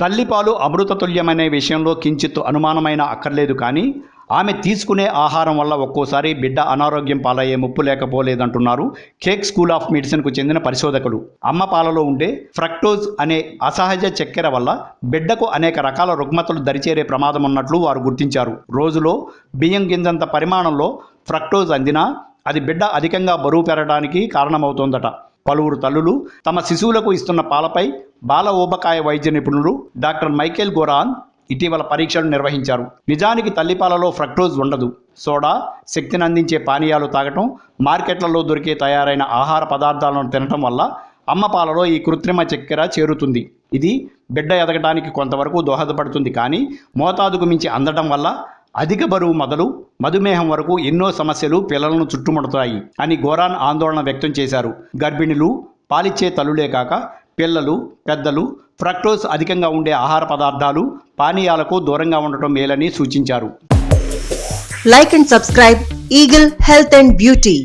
తల్లిపాలు అమృతతుల్యమనే విషయంలో కించిత్ అనుమానమైన అక్కర్లేదు కానీ ఆమె తీసుకునే ఆహారం వల్ల ఒక్కోసారి బిడ్డ అనారోగ్యం పాలయ్యే ముప్పు లేకపోలేదంటున్నారు కేక్ స్కూల్ ఆఫ్ మెడిసిన్కు చెందిన పరిశోధకులు. అమ్మ పాలలో ఉండే ఫ్రక్టోజ్ అనే అసహజ చక్కెర వల్ల బిడ్డకు అనేక రకాల రుగ్మతలు దరిచేరే ప్రమాదం ఉన్నట్లు వారు గుర్తించారు. రోజులో బియ్యం గింజంత పరిమాణంలో ఫ్రక్టోజ్ అందినా అది బిడ్డ అధికంగా బరువు పెరగడానికి కారణమవుతోందట. పలువురు తల్లులు తమ శిశువులకు ఇస్తున్న పాలపై బాల ఊబకాయ వైద్య నిపుణులు డాక్టర్ మైకేల్ గోరాన్ ఇటీవల పరీక్షలు నిర్వహించారు. నిజానికి తల్లిపాలలో ఫ్రక్టోజ్ ఉండదు. సోడా శక్తిని అందించే పానీయాలు తాగటం మార్కెట్లలో దొరికే తయారైన ఆహార పదార్థాలను తినటం వల్ల అమ్మ పాలలో ఈ కృత్రిమ చక్కెర చేరుతుంది. ఇది బిడ్డ ఎదగడానికి కొంతవరకు దోహదపడుతుంది కానీ మోతాదుకు మించి అందడం వల్ల అధిక బరువు మొదలు మధుమేహం వరకు ఎన్నో సమస్యలు పిల్లలను చుట్టుముడతాయి అని గోరాన్ ఆందోళన వ్యక్తం చేశారు. గర్భిణులు పాలిచ్చే తల్లులే కాక పిల్లలు పెద్దలు ఫ్రక్టోస్ అధికంగా ఉండే ఆహార పదార్థాలు పానీయాలకు దూరంగా ఉండటం మేలని సూచించారు. Like and subscribe eagle health and beauty